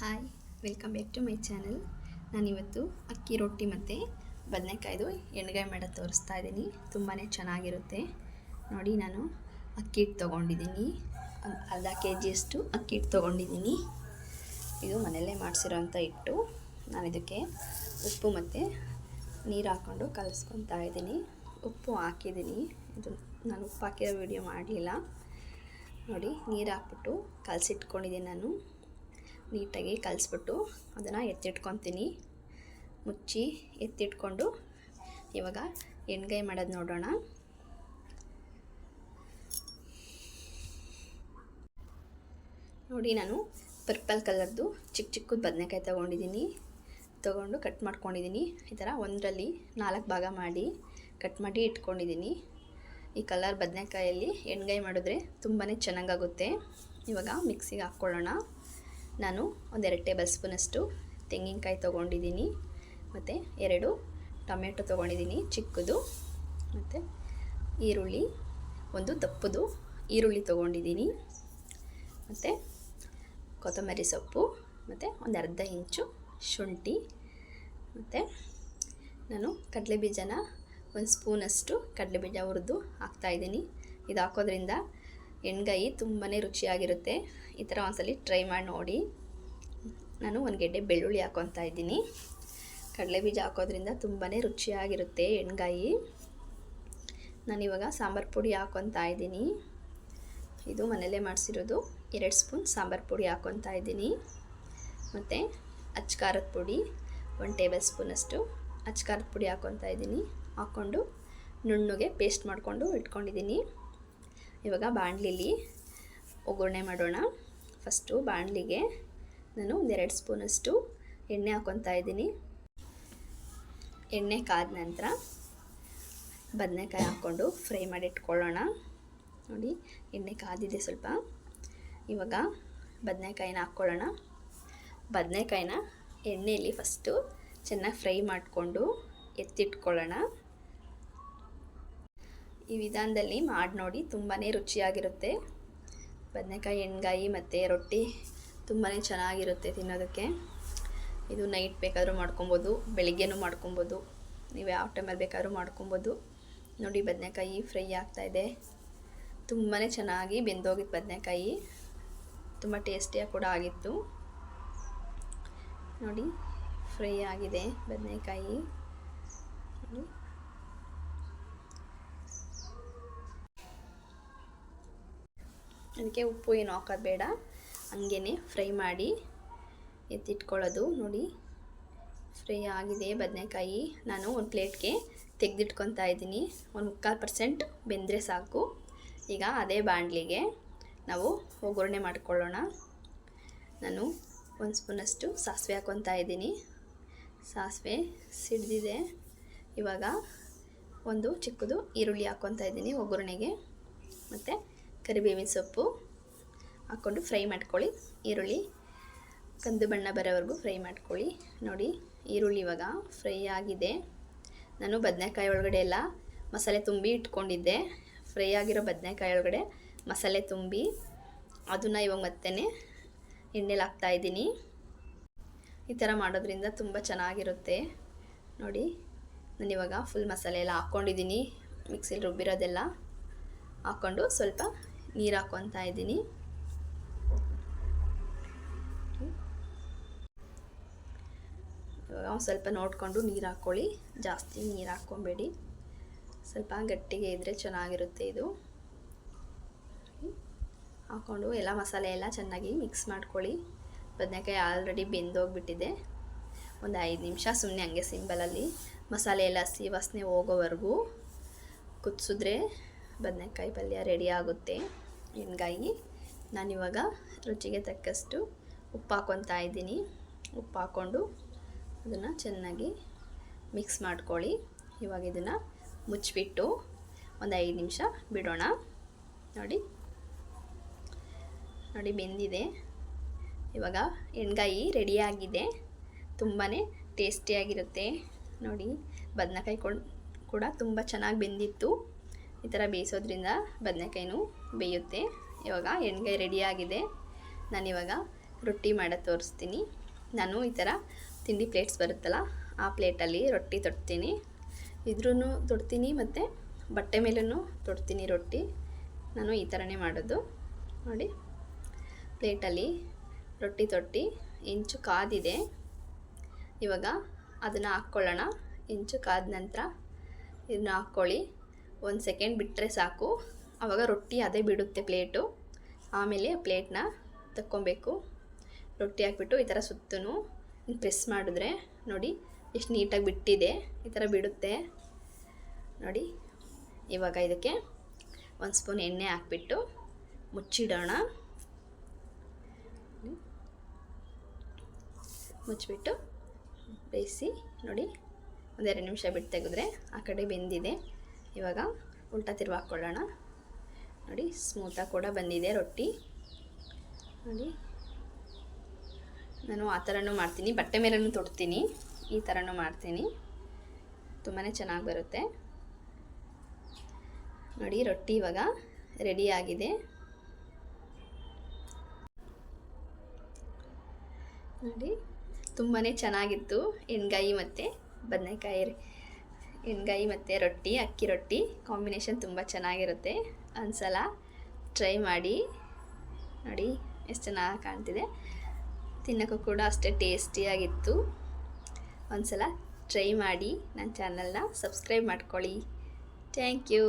Hi welcome back to my channel ನಾನಿವತ್ತು ಅಕ್ಕಿ ರೊಟ್ಟಿ ಮತ್ತು ಬದನೆಕಾಯ್ದು ಎಣ್ಗಾಯಿ ಮಾಡೋದು ತೋರಿಸ್ತಾ ಇದ್ದೀನಿ. ತುಂಬಾ ಚೆನ್ನಾಗಿರುತ್ತೆ. ನೋಡಿ ನಾನು ಅಕ್ಕಿ ಹಿಟ್ಟು ತೊಗೊಂಡಿದ್ದೀನಿ. ಅರ್ಧ ಕೆ ಜಿಯಷ್ಟು ಅಕ್ಕಿ ಹಿಟ್ಟು ತೊಗೊಂಡಿದ್ದೀನಿ. ಇದು ಮನೆಯಲ್ಲೇ ಮಾಡಿಸಿರೋಂಥ ಹಿಟ್ಟು. ನಾನು ಇದಕ್ಕೆ ಉಪ್ಪು ಮತ್ತು ನೀರು ಹಾಕ್ಕೊಂಡು ಕಲಿಸ್ಕೊತಾ ಇದ್ದೀನಿ. ಉಪ್ಪು ಹಾಕಿದ್ದೀನಿ. ಇದು ನಾನು ಉಪ್ಪು ಹಾಕಿರೋ ವೀಡಿಯೋ ಮಾಡಲಿಲ್ಲ. ನೋಡಿ, ನೀರು ಹಾಕ್ಬಿಟ್ಟು ಕಲಸಿಟ್ಕೊಂಡಿದ್ದೀನಿ ನಾನು. ನೀಟಾಗಿ ಕಲಿಸ್ಬಿಟ್ಟು ಅದನ್ನು ಎತ್ತಿಟ್ಕೊತೀನಿ. ಮುಚ್ಚಿ ಎತ್ತಿಟ್ಕೊಂಡು ಇವಾಗ ಎಣ್ಗಾಯಿ ಮಾಡೋದು ನೋಡೋಣ. ನೋಡಿ ನಾನು ಪರ್ಪಲ್ ಕಲರ್ದು ಚಿಕ್ಕ ಚಿಕ್ಕದು ಬದನೆಕಾಯಿ ತೊಗೊಂಡಿದ್ದೀನಿ. ತೊಗೊಂಡು ಕಟ್ ಮಾಡ್ಕೊಂಡಿದ್ದೀನಿ. ಈ ಥರ ಒಂದರಲ್ಲಿ ನಾಲ್ಕು ಭಾಗ ಮಾಡಿ ಕಟ್ ಮಾಡಿ ಇಟ್ಕೊಂಡಿದ್ದೀನಿ. ಈ ಕಲರ್ ಬದನೆಕಾಯಲ್ಲಿ ಎಣ್ಗಾಯಿ ಮಾಡಿದ್ರೆ ತುಂಬಾ ಚೆನ್ನಾಗಾಗುತ್ತೆ. ಇವಾಗ ಮಿಕ್ಸಿಗೆ ಹಾಕ್ಕೊಳ್ಳೋಣ. ನಾನು ಒಂದೆರಡು ಟೇಬಲ್ ಸ್ಪೂನಷ್ಟು ತೆಂಗಿನಕಾಯಿ ತೊಗೊಂಡಿದ್ದೀನಿ. ಮತ್ತು ಎರಡು ಟೊಮೆಟೊ ತೊಗೊಂಡಿದ್ದೀನಿ, ಚಿಕ್ಕದು. ಮತ್ತು ಈರುಳ್ಳಿ, ಒಂದು ದಪ್ಪದು ಈರುಳ್ಳಿ ತೊಗೊಂಡಿದ್ದೀನಿ. ಮತ್ತು ಕೊತ್ತಂಬರಿ ಸೊಪ್ಪು, ಮತ್ತು ಒಂದು ಅರ್ಧ ಇಂಚು ಶುಂಠಿ. ಮತ್ತು ನಾನು ಕಡಲೆ ಬೀಜನ ಒಂದು ಸ್ಪೂನಷ್ಟು ಕಡಲೆ ಬೀಜ ಹುರಿದು ಹಾಕ್ತಾಯಿದ್ದೀನಿ ಇದು ಹಾಕೋದ್ರಿಂದ ಎಣ್ಗಾಯಿ ತುಂಬಾ ರುಚಿಯಾಗಿರುತ್ತೆ. ಈ ಥರ ಒಂದ್ಸಲಿ ಟ್ರೈ ಮಾಡಿ ನೋಡಿ. ನಾನು ಒಂದು ಗೆಡ್ಡೆ ಬೆಳ್ಳುಳ್ಳಿ ಹಾಕೊತಾ ಇದ್ದೀನಿ. ಕಡಲೆ ಬೀಜ ಹಾಕೋದ್ರಿಂದ ತುಂಬಾ ರುಚಿಯಾಗಿರುತ್ತೆ ಎಣ್ಗಾಯಿ ನಾನಿವಾಗ ಸಾಂಬಾರು ಪುಡಿ ಹಾಕೊತಾ ಇದ್ದೀನಿ. ಇದು ಮನೆಯಲ್ಲೇ ಮಾಡಿಸಿರೋದು. ಎರಡು ಸ್ಪೂನ್ ಸಾಂಬಾರು ಪುಡಿ ಹಾಕೊತಾ ಇದ್ದೀನಿ. ಮತ್ತು ಅಚ್ಚ ಖಾರದ ಪುಡಿ, ಒಂದು ಟೇಬಲ್ ಸ್ಪೂನಷ್ಟು ಅಚ್ಚ ಖಾರದ ಪುಡಿ ಹಾಕ್ಕೊತಾ ಇದ್ದೀನಿ. ಹಾಕ್ಕೊಂಡು ನುಣ್ಣಗೆ ಪೇಸ್ಟ್ ಮಾಡಿಕೊಂಡು ಇಟ್ಕೊಂಡಿದ್ದೀನಿ. ಇವಾಗ ಬಾಣಲಿಲಿ ಒಗ್ಗರಣೆ ಮಾಡೋಣ. ಫಸ್ಟು ಬಾಣಲಿಗೆ ನಾನು ಒಂದೆರಡು ಸ್ಪೂನಷ್ಟು ಎಣ್ಣೆ ಹಾಕ್ಕೊತಾ ಇದ್ದೀನಿ. ಎಣ್ಣೆ ಕಾದ ನಂತರ ಬದನೆಕಾಯಿ ಹಾಕ್ಕೊಂಡು ಫ್ರೈ ಮಾಡಿ ಇಟ್ಕೊಳ್ಳೋಣ ನೋಡಿ, ಎಣ್ಣೆ ಕಾದಿದೆ ಸ್ವಲ್ಪ. ಇವಾಗ ಬದನೆಕಾಯಿನ ಹಾಕ್ಕೊಳ್ಳೋಣ. ಬದನೆಕಾಯಿನ ಎಣ್ಣೆಯಲ್ಲಿ ಫಸ್ಟು ಚೆನ್ನಾಗಿ ಫ್ರೈ ಮಾಡಿಕೊಂಡು ಎತ್ತಿಟ್ಕೊಳ್ಳೋಣ. ಈ ವಿಧಾನದಲ್ಲಿ ಮಾಡಿ ನೋಡಿ ತುಂಬಾ ರುಚಿಯಾಗಿರುತ್ತೆ. ಬದನೆಕಾಯಿ, ಎಣ್ಗಾಯಿ ಮತ್ತು ರೊಟ್ಟಿ ತುಂಬಾ ಚೆನ್ನಾಗಿರುತ್ತೆ ತಿನ್ನೋದಕ್ಕೆ. ಇದು ನೈಟ್ ಬೇಕಾದರೂ ಮಾಡ್ಕೊಬೋದು, ಬೆಳಿಗ್ಗೆನೂ ಮಾಡ್ಕೊಬೋದು, ನೀವು ಯಾವ ಟೈಮಲ್ಲಿ ಬೇಕಾದರೂ ಮಾಡ್ಕೊಬೋದು. ನೋಡಿ, ಬದನೆಕಾಯಿ ಫ್ರೈ ಆಗ್ತಾಯಿದೆ ತುಂಬಾ ಚೆನ್ನಾಗಿ ಬೆಂದೋಗಿತ್ತು ಬದನೆಕಾಯಿ. ತುಂಬ ಟೇಸ್ಟಿಯಾಗಿ ಕೂಡ ಆಗಿತ್ತು. ನೋಡಿ, ಫ್ರೈ ಆಗಿದೆ ಬದನೆಕಾಯಿ ನೋಡಿ ಅದಕ್ಕೆ ಉಪ್ಪು ಏನು ಬೇಡ ಹಂಗೇ ಫ್ರೈ ಮಾಡಿ ಎತ್ತಿಟ್ಕೊಳ್ಳೋದು. ನೋಡಿ, ಫ್ರೈ ಆಗಿದೆ ಬದನೆಕಾಯಿ. ನಾನು ಒಂದು ಪ್ಲೇಟ್ಗೆ ತೆಗೆದಿಟ್ಕೊತಾ ಇದ್ದೀನಿ. ಒಂದು ಮುಕ್ಕಾಲು ಪರ್ಸೆಂಟ್ ಬೆಂದರೆ ಸಾಕು. ಈಗ ಅದೇ ಬಾಣಲಿಗೆ ನಾವು ಒಗ್ಗರಣೆ ಮಾಡ್ಕೊಳ್ಳೋಣ. ನಾನು ಒಂದು ಸ್ಪೂನಷ್ಟು ಸಾಸಿವೆ ಹಾಕ್ಕೊತಾ ಇದ್ದೀನಿ. ಸಾಸಿವೆ ಸಿಡ್ದಿದೆ. ಇವಾಗ ಒಂದು ಚಿಕ್ಕದು ಈರುಳ್ಳಿ ಹಾಕ್ಕೊತಾ ಇದ್ದೀನಿ ಒಗ್ಗರಣೆಗೆ. ಮತ್ತು ಕರಿಬೇವಿನ ಸೊಪ್ಪು ಹಾಕ್ಕೊಂಡು ಫ್ರೈ ಮಾಡ್ಕೊಳ್ಳಿ. ಈರುಳ್ಳಿ, ಕಂದು ಬಣ್ಣ ಬರೋವರೆಗೂ ಫ್ರೈ ಮಾಡ್ಕೊಳ್ಳಿ. ನೋಡಿ, ಈರುಳ್ಳಿ ಇವಾಗ ಫ್ರೈ ಆಗಿದೆ. ನಾನು ಬದನೆಕಾಯಿ ಒಳಗಡೆ ಎಲ್ಲ ಮಸಾಲೆ ತುಂಬಿ ಇಟ್ಕೊಂಡಿದ್ದೆ. ಫ್ರೈ ಆಗಿರೋ ಬದನೆಕಾಯಿ ಒಳಗಡೆ ಮಸಾಲೆ ತುಂಬಿ ಅದನ್ನು ಇವಾಗ ಮತ್ತೆ ಎಣ್ಣೆಲಿ ಹಾಕ್ತಾಯಿದ್ದೀನಿ ಈ ಥರ ಮಾಡೋದ್ರಿಂದ ತುಂಬ ಚೆನ್ನಾಗಿರುತ್ತೆ. ನೋಡಿ, ನಾನು ಇವಾಗ ಫುಲ್ ಮಸಾಲೆ ಎಲ್ಲ ಹಾಕ್ಕೊಂಡಿದ್ದೀನಿ. ಮಿಕ್ಸಿಲಿ ರುಬ್ಬಿರೋದೆಲ್ಲ ಹಾಕ್ಕೊಂಡು ಸ್ವಲ್ಪ ನೀರು ಹಾಕ್ಕೊತಾ ಇದ್ದೀನಿ. ಸ್ವಲ್ಪ ನೋಡಿಕೊಂಡು ನೀರು ಹಾಕ್ಕೊಳ್ಳಿ ಜಾಸ್ತಿ ನೀರು ಹಾಕ್ಕೊಬೇಡಿ. ಸ್ವಲ್ಪ ಗಟ್ಟಿಗೆ ಇದ್ದರೆ ಚೆನ್ನಾಗಿರುತ್ತೆ ಇದು. ಹಾಕ್ಕೊಂಡು ಎಲ್ಲ ಮಸಾಲೆ ಎಲ್ಲ ಚೆನ್ನಾಗಿ ಮಿಕ್ಸ್ ಮಾಡ್ಕೊಳ್ಳಿ. ಬದನೆಕಾಯಿ ಆಲ್ರೆಡಿ ಬೆಂದೋಗ್ಬಿಟ್ಟಿದೆ. ಒಂದು ಐದು ನಿಮಿಷ ಸುಮ್ಮನೆ ಹಂಗೆ ಸಿಂಬಲಲ್ಲಿ ಮಸಾಲೆ ಎಲ್ಲ ಹಸಿ ವಾಸನೆ ಹೋಗೋವರೆಗೂ ಕುದಿಸಿದ್ರೆ ಬದನೆಕಾಯಿ ಪಲ್ಯ ರೆಡಿ ಆಗುತ್ತೆ. ಎಣ್ಗಾಯಿ ನಾನಿವಾಗ ರುಚಿಗೆ ತಕ್ಕಷ್ಟು ಉಪ್ಪು ಹಾಕ್ಕೊತಾ ಇದ್ದೀನಿ. ಉಪ್ಪು ಹಾಕ್ಕೊಂಡು ಅದನ್ನು ಚೆನ್ನಾಗಿ ಮಿಕ್ಸ್ ಮಾಡ್ಕೊಳ್ಳಿ. ಇವಾಗ ಇದನ್ನು ಮುಚ್ಚಿಬಿಟ್ಟು ಒಂದು ಐದು ನಿಮಿಷ ಬಿಡೋಣ. ನೋಡಿ. ನೋಡಿ ಬೆಂದಿದೆ. ಇವಾಗ ಎಣ್ಗಾಯಿ ರೆಡಿಯಾಗಿದೆ ತುಂಬಾ ಟೇಸ್ಟಿಯಾಗಿರುತ್ತೆ ನೋಡಿ, ಬದನೆಕಾಯಿ ಕೂಡ ತುಂಬ ಚೆನ್ನಾಗಿ ಬೆಂದಿತ್ತು. ಈ ಥರ ಬೇಯಿಸೋದ್ರಿಂದ ಬದನೆಕಾಯಿನೂ ಬೇಯುತ್ತೆ. ಇವಾಗ ಎಣ್ಗಾಯಿ ರೆಡಿಯಾಗಿದೆ ನಾನಿವಾಗ ರೊಟ್ಟಿ ಮಾಡೋದು ತೋರಿಸ್ತೀನಿ. ನಾನು ಈ ಥರ ತಿಂಡಿ ಪ್ಲೇಟ್ಸ್ ಬರುತ್ತಲ್ಲ, ಆ ಪ್ಲೇಟಲ್ಲಿ ರೊಟ್ಟಿ ತೊಡ್ತೀನಿ. ಇದ್ರೂ ತೊಡ್ತೀನಿ ಮತ್ತು ಬಟ್ಟೆ ಮೇಲೂ ತೊಡ್ತೀನಿ ರೊಟ್ಟಿ. ನಾನು ಈ ಥರನೇ ಮಾಡೋದು. ನೋಡಿ ಪ್ಲೇಟಲ್ಲಿ ರೊಟ್ಟಿ ತೊಟ್ಟಿ, ಇಂಚು ಕಾದಿದೆ. ಇವಾಗ ಅದನ್ನು ಹಾಕ್ಕೊಳ್ಳೋಣ. ಇಂಚು ಕಾದ ನಂತರ ಇದನ್ನ ಹಾಕ್ಕೊಳ್ಳಿ. ಒಂದು ಸೆಕೆಂಡ್ ಬಿಟ್ಟರೆ ಸಾಕು. ಆವಾಗ ರೊಟ್ಟಿ ಅದೇ ಬಿಡುತ್ತೆ ಪ್ಲೇಟು. ಆಮೇಲೆ ಪ್ಲೇಟ್ನ ತಕ್ಕೊಬೇಕು. ರೊಟ್ಟಿ ಹಾಕ್ಬಿಟ್ಟು ಈ ಥರ ಸುತ್ತೂ ಪ್ರೆಸ್ ಮಾಡಿದ್ರೆ ನೋಡಿ ಎಷ್ಟು ನೀಟಾಗಿ ಬಿಟ್ಟಿದೆ. ಈ ಥರ ಬಿಡುತ್ತೆ. ನೋಡಿ, ಇವಾಗ ಇದಕ್ಕೆ ಒಂದು ಸ್ಪೂನ್ ಎಣ್ಣೆ ಹಾಕ್ಬಿಟ್ಟು ಮುಚ್ಚಿಡೋಣ. ಮುಚ್ಚಿಬಿಟ್ಟು ಬೇಯಿಸಿ ನೋಡಿ ಒಂದೆರಡು ನಿಮಿಷ ಬಿಟ್ಟು ತೆಗೆದ್ರೆ ಆ ಕಡೆ ಬೆಂದಿದೆ. ಇವಾಗ ಉಲ್ಟಾ ತಿರುವ ಹಾಕ್ಕೊಳ್ಳೋಣ ನೋಡಿ ಸ್ಮೂತಾಗಿ ಕೂಡ ಬಂದಿದೆ ರೊಟ್ಟಿ. ನೋಡಿ. ನಾನು ಆ ಥರನೂ ಮಾಡ್ತೀನಿ. ಬಟ್ಟೆ ಮೇಲೂ ತೊಡ್ತೀನಿ. ಈ ಥರನೂ ಮಾಡ್ತೀನಿ. ತುಂಬಾ ಚೆನ್ನಾಗಿ ಬರುತ್ತೆ. ನೋಡಿ, ರೊಟ್ಟಿ ಇವಾಗ ರೆಡಿ ಆಗಿದೆ. ನೋಡಿ ತುಂಬಾ ಚೆನ್ನಾಗಿತ್ತು. ಎಣ್ಗಾಯಿ ಮತ್ತು ಬದನೆಕಾಯಿ, ಎಣ್ಗಾಯಿ ಮತ್ತು ರೊಟ್ಟಿ, ಅಕ್ಕಿ ರೊಟ್ಟಿ. ಕಾಂಬಿನೇಷನ್ ತುಂಬ ಚೆನ್ನಾಗಿರುತ್ತೆ. ಒಂದ್ಸಲ ಟ್ರೈ ಮಾಡಿ. ನೋಡಿ, ಎಷ್ಟು ಚೆನ್ನಾಗಿ ಕಾಣ್ತಿದೆ. ತಿನ್ನೋಕ್ಕೂ ಕೂಡ ಅಷ್ಟೇ ಟೇಸ್ಟಿಯಾಗಿತ್ತು ಒಂದ್ಸಲ ಟ್ರೈ ಮಾಡಿ. ನನ್ನ ಚಾನಲ್ನ ಸಬ್ಸ್ಕ್ರೈಬ್ ಮಾಡ್ಕೊಳ್ಳಿ. Thank you